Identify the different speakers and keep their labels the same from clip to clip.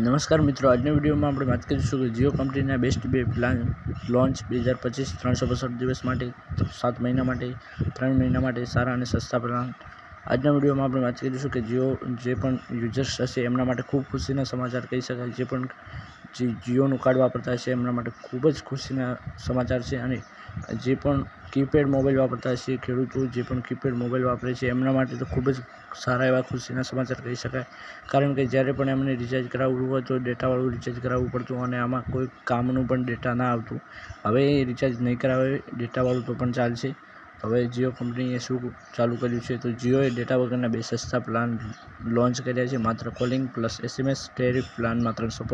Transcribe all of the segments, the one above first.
Speaker 1: નમસ્કાર મિત્રો, આજના વિડીયોમાં આપણે વાત કરીશું કે જીઓ કંપનીના બેસ્ટ બે પ્લાન લોન્ચ બે હજાર પચીસ ત્રણસો પાસઠ દિવસ માટે, સાત મહિના માટે, ત્રણ મહિના માટે સારા અને સસ્તા પ્લાન. આજના વિડીયોમાં આપણે વાત કરીશું કે જીઓ જે પણ યુઝર્સ હશે એમના માટે ખૂબ ખુશીના સમાચાર કહી શકાય, જે પણ જે જીઓનું કાર્ડ વાપરતા હશે એમના માટે ખૂબ જ ખુશીના સમાચાર છે અને જે પણ કીપેડ મોબાઈલ વાપરતા હશે ખેડૂતો જે પણ કીપેડ મોબાઈલ વાપરે છે એમના માટે તો ખૂબ જ સારા એવા ખુશીના સમાચાર કહી શકાય. કારણ કે જ્યારે પણ એમને રિચાર્જ કરાવવું હોય તો ડેટાવાળું રિચાર્જ કરાવવું પડતું અને આમાં કોઈ કામનું પણ ડેટા ના આવતું. હવે એ રિચાર્જ નહીં કરાવે ડેટાવાળું તો પણ ચાલશે. હવે જીઓ કંપનીએ શું ચાલુ કર્યું છે તો જીઓએ ડેટા વગરના બે સસ્તા પ્લાન લોન્ચ કર્યા છે માત્ર કોલિંગ પ્લસ એસએમએસ, ટેરિફ પ્લાનમાં ત્રણસો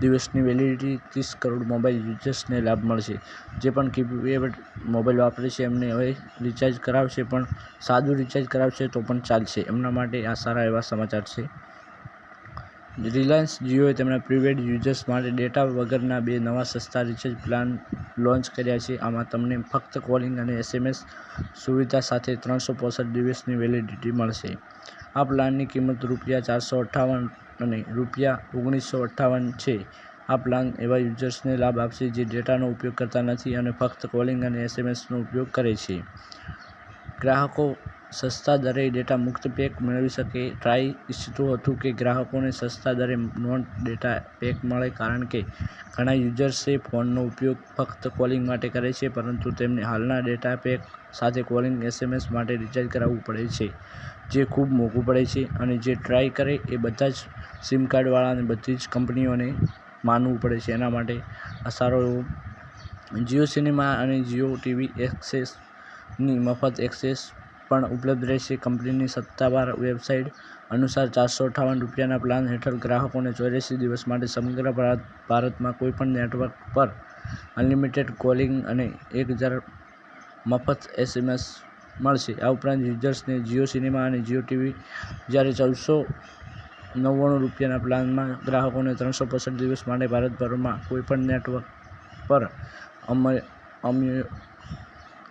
Speaker 1: દિવસની વેલિડિટી ત્રીસ કરોડ મોબાઈલ યુઝર્સને લાભ મળશે. જે પણ કીપેડ મોબાઈલ વાપરે છે, એમને હવે રિચાર્જ કરાવશે, પણ સાદું રિચાર્જ કરાવશે તો પણ ચાલશે. એમના માટે આ સારા એવા સમાચાર છે. રિલાયન્સ જીઓએ તેમના પ્રીપેડ યુઝર્સ માટે ડેટા વગરના બે નવા સસ્તા રિચાર્જ પ્લાન લોન્ચ કર્યા છે. આમાં તમને ફક્ત કોલિંગ અને એસએમએસ સુવિધા સાથે ત્રણસો પોસઠ દિવસની વેલિડિટી મળશે. આ પ્લાનની કિંમત રૂપિયા ચારસો અઠ્ઠાવન અને રૂપિયા ઓગણીસો અઠ્ઠાવન છે. આ પ્લાન એવા યુઝર્સને લાભ આપશે જે ડેટાનો ઉપયોગ કરતા નથી અને ફક્ત કોલિંગ અને એસએમએસનો ઉપયોગ કરે છે. ગ્રાહકો સસ્તા દરે ડેટા મુક્ત પેક મેળવી શકે. ટ્રાય ઈચ્છતું હતું કે ગ્રાહકોને સસ્તા દરે નોન ડેટા પેક મળે કારણ કે ઘણા યુઝર્સે ફોનનો ઉપયોગ ફક્ત કોલિંગ માટે કરે છે, પરંતુ તેમને હાલના ડેટા પેક સાથે કોલિંગ એસએમએસ માટે રિચાર્જ કરાવવું પડે છે, જે ખૂબ મોંઘું પડે છે અને જે ટ્રાય કરે એ બધા જ સિમ કાર્ડવાળાને બધી જ કંપનીઓને માનવું પડે છે. એના માટે આ સારો એવો જીઓ સિનેમા અને જીઓ ટીવી એક્સેસની મફત એક્સેસ પણ ઉપલબ્ધ રહેશે. કંપનીની સત્તાવાર વેબસાઇટ અનુસાર ચારસો અઠ્ઠાવન રૂપિયાના પ્લાન હેઠળ ગ્રાહકોને ચોર્યાસી દિવસ માટે સમગ્ર ભારત, ભારતમાં કોઈપણ નેટવર્ક પર અનલિમિટેડ કોલિંગ અને એક હજાર મફત એસએમએસ મળશે. આ ઉપરાંત યુઝર્સને જીઓ સિનેમા અને જીઓ ટીવી જ્યારે ચૌદસો નવ્વાણું રૂપિયાના પ્લાનમાં ગ્રાહકોને ત્રણસો પંસઠ દિવસ માટે ભારતભરમાં કોઈપણ નેટવર્ક પર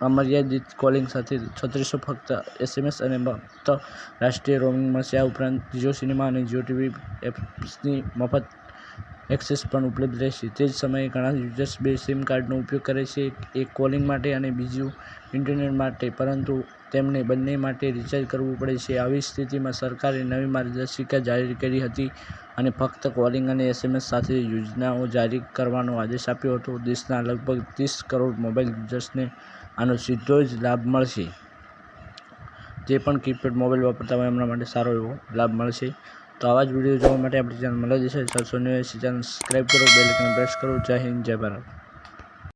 Speaker 1: અમર્યાદિત કોલિંગ સાથે છત્રીસો ફક્ત એસએમએસ અને ફક્ત રાષ્ટ્રીય રોમિંગ મળશે. આ ઉપરાંત જીઓ સિનેમા અને જીઓ ટીવી એપ્સની મફત એક્સેસ પણ ઉપલબ્ધ રહેશે. તે જ સમયે ઘણા યુઝર્સ બે સિમ કાર્ડનો ઉપયોગ કરે છે, એક કોલિંગ માટે અને બીજું ઇન્ટરનેટ માટે. પરંતુ તેમને બંને માટે રિચાર્જ કરવું પડે છે. આવી સ્થિતિમાં સરકારે નવી માર્ગદર્શિકા જારી કરી હતી અને ફક્ત કોલિંગ અને એસએમએસ સાથે યોજનાઓ જારી કરવાનો આદેશ આપ્યો હતો. દેશના લગભગ ત્રીસ કરોડ મોબાઈલ યુઝર્સને આનો સીધો જ લાભ મળશે. જે પણ કીપેડ મોબાઈલ વાપરતા હોય એમના માટે સારો એવો લાભ મળશે. તો આવા જ વીડિયો જોવા માટે આપણી ચેનલ મળે જશે. ચારસો નેવ્યાસી ચેનલ સબસ્ક્રાઈબ કરો, બેલ આઇકન પ્રેસ કરો. જય હિન્દ, જય ભારત.